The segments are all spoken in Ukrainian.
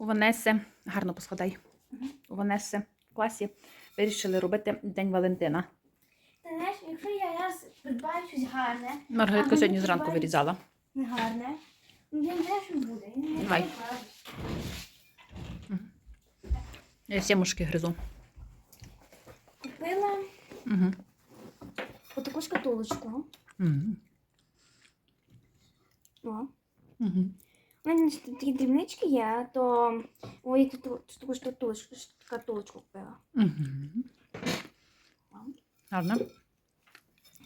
У Ванеси, гарно поскладай. У Ванеси в класі вирішили робити День Валентина. Ти знаєш, якщо я раз придбаю щось гарне, Маргаритка сьогодні зранку вирізала. не гарне, ну, я не знаю, що буде. Я не Давай. Я сімушки гризу. Купила Угу. отаку шкатулочку. Угу. О. Угу. Мене такі дрібнички є, то ой, таку, таку шкатулочку, шкатулочку купила. Угу. Гарно.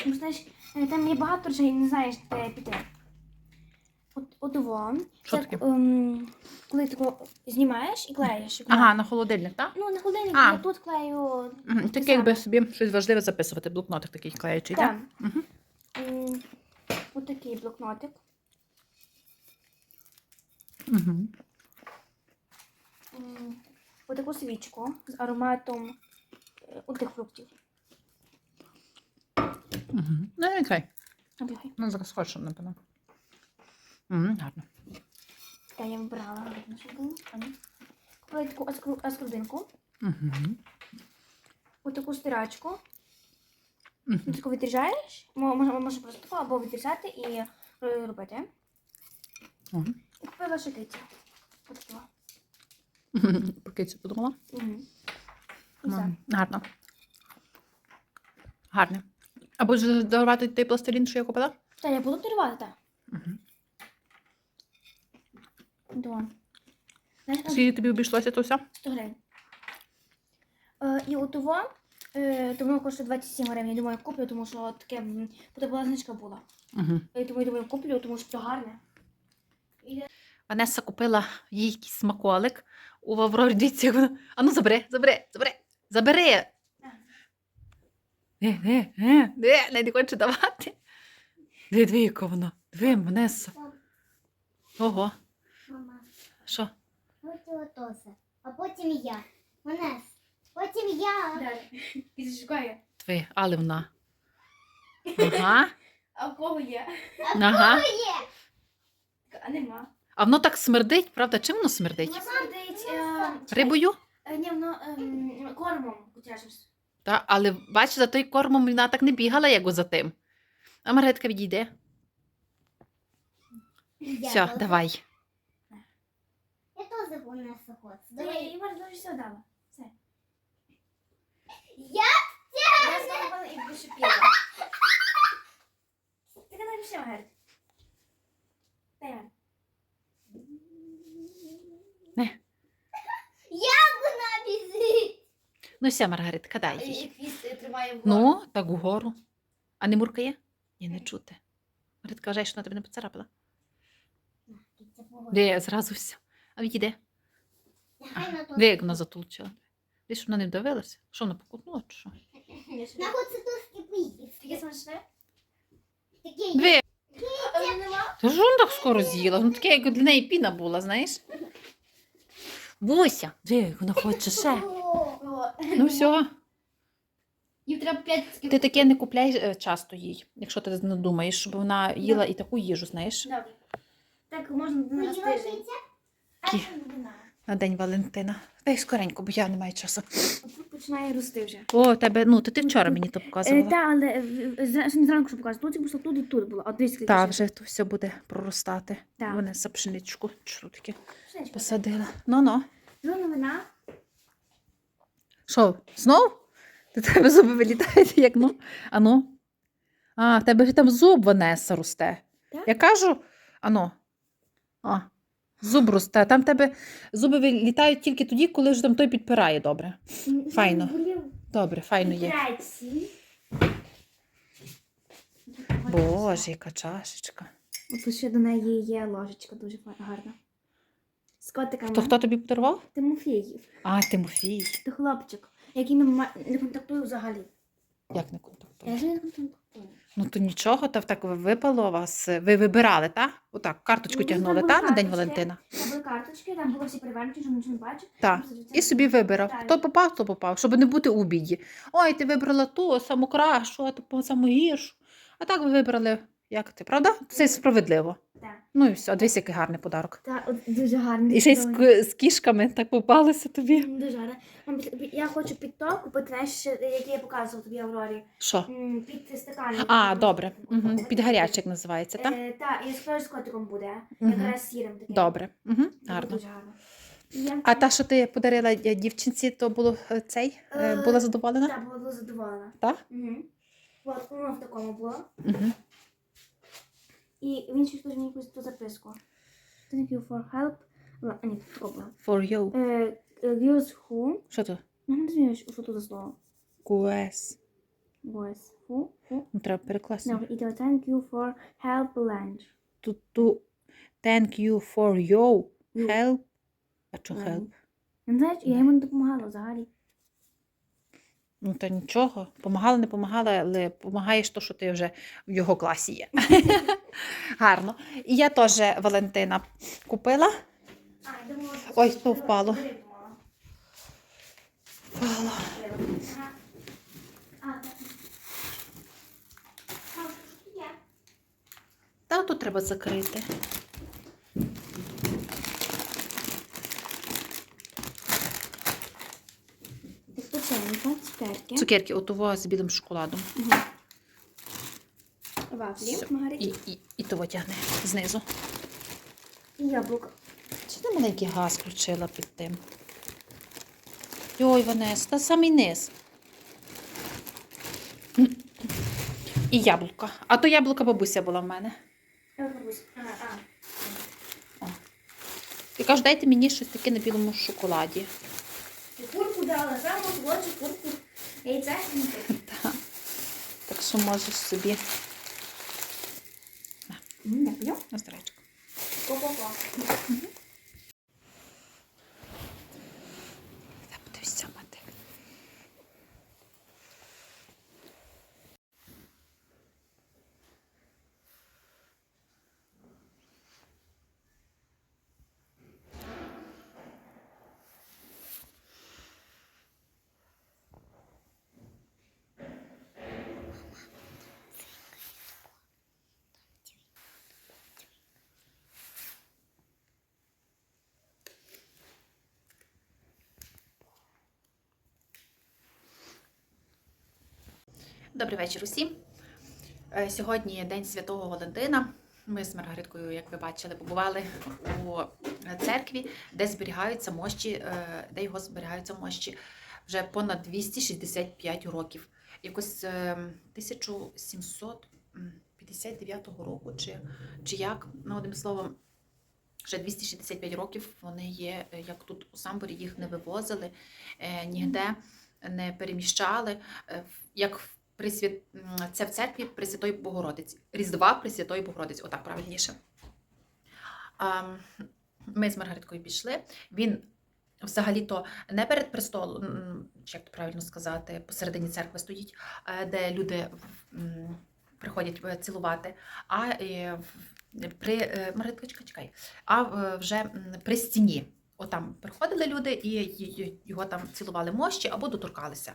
Ну, знаєш, е, там є багато речей, не знаєш, де піти. От, от вон. Що таке? ем, коли тако знімаєш і клеїш. і Ага, на холодильник, так? Ну, на холодильник А. я тут клею. Таке, якби собі щось важливе записувати, блокнотик такий клеючий, так? Там. Угу. М, Отакий блокнотик. Угу. Отаку свічку з ароматом е, отих фруктів. Угу. Ну, нехай. Обігай. Ну, зараз хочеш, напевно. Угу, гарно. Та я вибирала гарно, щоб було. Купила таку аскру- аскорбинку, Угу. отаку стирачку. Угу. Таку відрізаєш, мо- можна, можна просто таку або відрізати і е, робити. Угу. Купила ще. Отаку. Поки це подумала. Угу. М, Гарно. Гарне. А будеш дарувати той пластилін, що я купила? Та я буду дарувати, так. Знаєш, Скільки тобі обійшлося то все? 100 гривень. Е, і отого, е, то воно коштує 27 гривень. Я думаю, куплю, тому що таке, м, була знижка була. Угу. І тому я думаю, куплю, тому що це гарне. Ванеса купила їй якийсь смаколик у Аврорі. Дивіться, як вона. А ну забери, забери, забери, забери. Е, е, е, е, не хоче давати. Диви, диви, яка вона. Диви, Ванеса. Ого. Мама, Що? хотіла. А потім я. Мене. Потім я. Далі. Диви, але вона. Ага. А в кого є? Ага. Є. А нема. А воно так смердить, правда? Чим воно смердить? Воно смердить е, Рибою? е, Ні, воно ем, кормом котячим. Та, але бач, за той кормом вона так не бігала, як за тим. А Маргаритка відійде. Я Все, давай. Я теж понесу хочу. Давай, Давай. і дуже все дала. Все. Я Я зробила і пошипіла. Ти коли пішла, Герд? Дай Ну все, Маргаритка, дай їй. І хвіст е, тримає вгору. Ну, так угору. А не муркає? Ні, не чути. Маргаритка вважає, що вона тебе не поцарапала. Де зразу все. А відійде. Де як вона затулчила? Де щоб вона не вдавилася? Що вона покутнула чи що? На хоч це трошки поїсти. Таке смачне? Таке? Та ж вона так скоро з'їла? Ну таке, як для неї піна була, знаєш? Буся, де як вона хоче ще. О, Ну все. Їм треба 5 Ти таке не купляй е, часто їй, якщо ти не думаєш, щоб вона їла і таку їжу, знаєш, Добре. Так можна на тиждень. не на День Валентина. Дай скоренько, бо я не маю часу. Тут починає рости вже. О, тебе, ну, то ти вчора мені то показувала. Так, але е, е, з- сьогодні зранку що показувати. Тут було тут і тут було. А дивись, скільки Так, ще. вже то все буде проростати. Так. Вони за пшеничку чутки Пшеничка. посадила. Ну-ну. Ну, новина. Що, знов? До тебе зуби вилітають, як ну. А ну. А, в тебе там зуб Ванеса росте. Так? Я кажу, ану. А, зуб росте. Там в тебе зуби вилітають тільки тоді, коли вже там той підпирає добре. Файно. Добре, файно є. Боже, яка чашечка. От ще до неї є ложечка дуже гарна. З котиками. То хто тобі подарував? Тимофіїв. А, Тимофій. Це хлопчик, який ми не контактую взагалі. Як не Я контактує? ж не контактую. Ну то нічого, то так випало вас. Ви вибирали, так? Отак, карточку Ну, тягнули, там так, були на День карточки. Валентина? Там були карточки, там було всі перевернуті, що нічого не бачив. Так. І собі вибирав. Так. Хто попав, то попав, щоб не бути у біді. Ой, ти вибрала ту саму кращу, а ту саму гіршу. А так ви вибрали Як ти, правда? Це справедливо. Так. Ну і все, а дивись, який гарний подарок. Так, от дуже гарний. І ще й з, з кішками так попалося тобі. Дуже. Мам, під- Я хочу під то купити, знаєш, ще, який я показувала тобі Аврорі. Що? М, Під стакан. А, добре. Угу. Під гарячик називається, так? Е, Так, і справді з котиком буде. Мгм. Якраз сірим таким. Добре. Угу. Гарно. Дуже гарно. Я- А та, що ти подарила е, дівчинці, то було е, цей? Е, Е, Була задоволена? Так, була дуже задоволена. Так? Угу. От, воно в такому було. Угу. І він ще теж мені якусь ту записку. Thank you for help. Ла- а, Ні, тако було. For you. Е, е, Use who? Що то? Ну, не знаю, що тут за слово. QS. Voice. Who? Who? Ну, треба перекласти. No, і то thank you for help lunch. To, to thank you for your You. help. А що Lunch. help? Не знаєш, я йому не допомагала взагалі. Ну, то нічого. Помагала, не помагала, але помагаєш то, що ти вже в його класі є. Гарно. І я теж Валентина купила. Ой, то впало. Є? Та тут треба закрити. Так, печенька, цукерки. Цукерки отого з білим шоколадом. Мгм. Вафлі, Все. І, і, і того тягне знизу. І яблуко. Чи ти маленький газ включила під тим? Ой, Ванес, та самий низ. І яблука. А то яблука бабуся була в мене. Я бабусь. А. І каже, дайте мені щось таке на білому шоколаді. Курку дала, саму солодшу курку. Яйце. Так. Так що можеш собі На. П'ю. на здрачку. Ко-ко-ко. Добрий вечір усім. Е, Сьогодні День Святого Валентина. Ми з Маргариткою, як ви бачили, побували у церкві, де зберігаються мощі, е, де його зберігаються мощі вже понад 265 років. Якось е, 1759 року, чи, чи як, ну, одним словом, вже 265 років вони є, е, як тут у Самборі, їх не вивозили, е, ніде не переміщали. Е, Як в це в церкві Пресвятої Богородиці. Різдва Пресвятої Богородиці, отак правильніше. Ми з Маргариткою пішли. Він взагалі-то не перед престолом, як то правильно сказати, посередині церкви стоїть, е, де люди приходять е, цілувати, а е, при Маргаритка, чекай, а вже при стіні. Отам приходили люди і його там цілували мощі або доторкалися.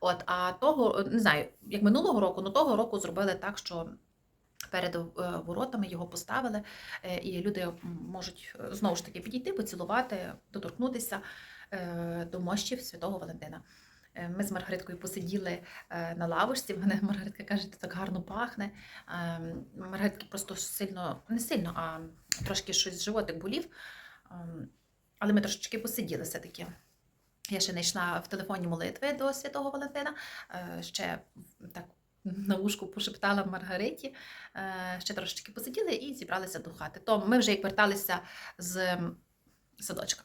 От, а того, не знаю, як минулого року, ну того року зробили так, що перед е, воротами його поставили, е, і люди можуть е, знову ж таки підійти, поцілувати, доторкнутися до мощів святого Валентина. Ми з Маргариткою посиділи на лавочці. Мене Маргаритка каже, так гарно пахне. Маргаритки просто сильно, не сильно, а трошки щось животик болів. Ем, Але ми трошечки посиділи все-таки. Я ще не йшла в телефоні молитви до Святого Валентина. Е, Ще так на вушку пошептала Маргариті. Е, Ще трошечки посиділи і зібралися до хати. То ми вже як верталися з садочка.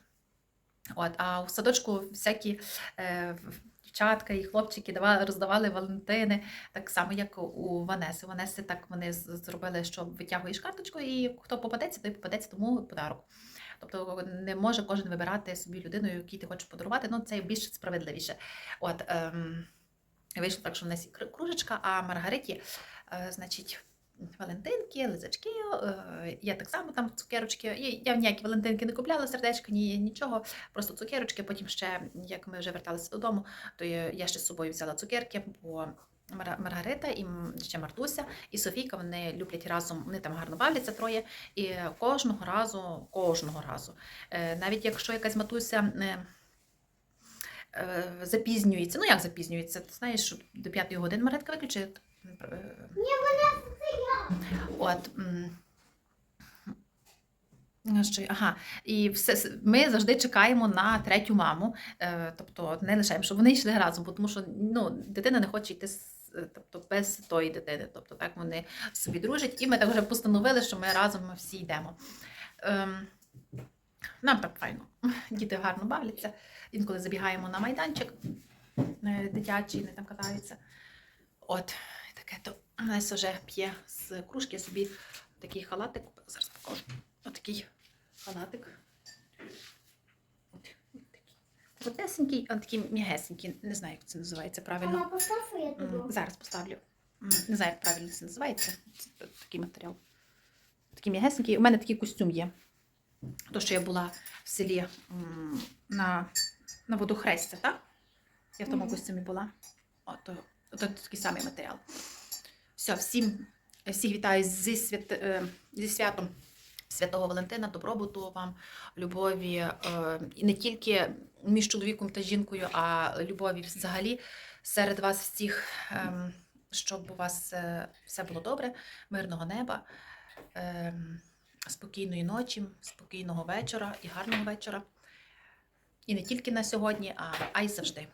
От, а в садочку всякі е, дівчатка і хлопчики давали, роздавали Валентини, так само, як у Ванеси. Ванеси так вони зробили, що витягуєш карточку, і хто попадеться, той попадеться тому подарок. Тобто не може кожен вибирати собі людину, якій ти хочеш подарувати. Ну, це більш справедливіше. От, ем, вийшло так, що в нас є кружечка, а Маргариті, е, значить, Валентинки, лизачки, е, я так само там цукерочки. Я- Я ніякі Валентинки не купляла, сердечка, ні, нічого, просто цукерочки. Потім ще, як ми вже верталися додому, то я ще з собою взяла цукерки, бо Маргарита і ще Мартуся і Софійка. Вони люблять разом, вони там гарно бавляться троє. І кожного разу, кожного разу, е, навіть якщо якась матуся. е, е, Запізнюється, ну як запізнюється? Ти знаєш, що до п'ятої години Маргаретка виключить. е, От. ну, Що, ага, і все, ми завжди чекаємо на третю маму, тобто не лишаємо, щоб вони йшли разом, бо тому що ну, дитина не хоче йти з- тобто, без тої дитини. Тобто так вони собі дружать, і ми так вже постановили, що ми разом ми всі йдемо. Ем, нам так файно. Діти гарно бавляться. Інколи забігаємо на майданчик е, дитячий, вони там катаються. От, таке то Леся вже п'є з кружки собі такий халатик. Зараз покажу. Отакий халатик. От, от такий. Коротесенький, а такий м'ягесенький. Не знаю, як це називається правильно. Мама, постав я тобі. Зараз поставлю. Не знаю, як правильно це називається. Це такий матеріал. Такий м'ягесенький. У мене такий костюм є. То, що я була в селі на, на водохрестя, так? Я в тому Мгм. костюмі була. От, то, то такий самий матеріал. Все, всім, всіх вітаю зі, свят, е, зі святом Святого Валентина, добробуту вам, любові е, і не тільки між чоловіком та жінкою, а любові взагалі серед вас всіх, ем, щоб у вас е, все було добре, мирного неба, ем, спокійної ночі, спокійного вечора і гарного вечора. І не тільки на сьогодні, а, а й завжди.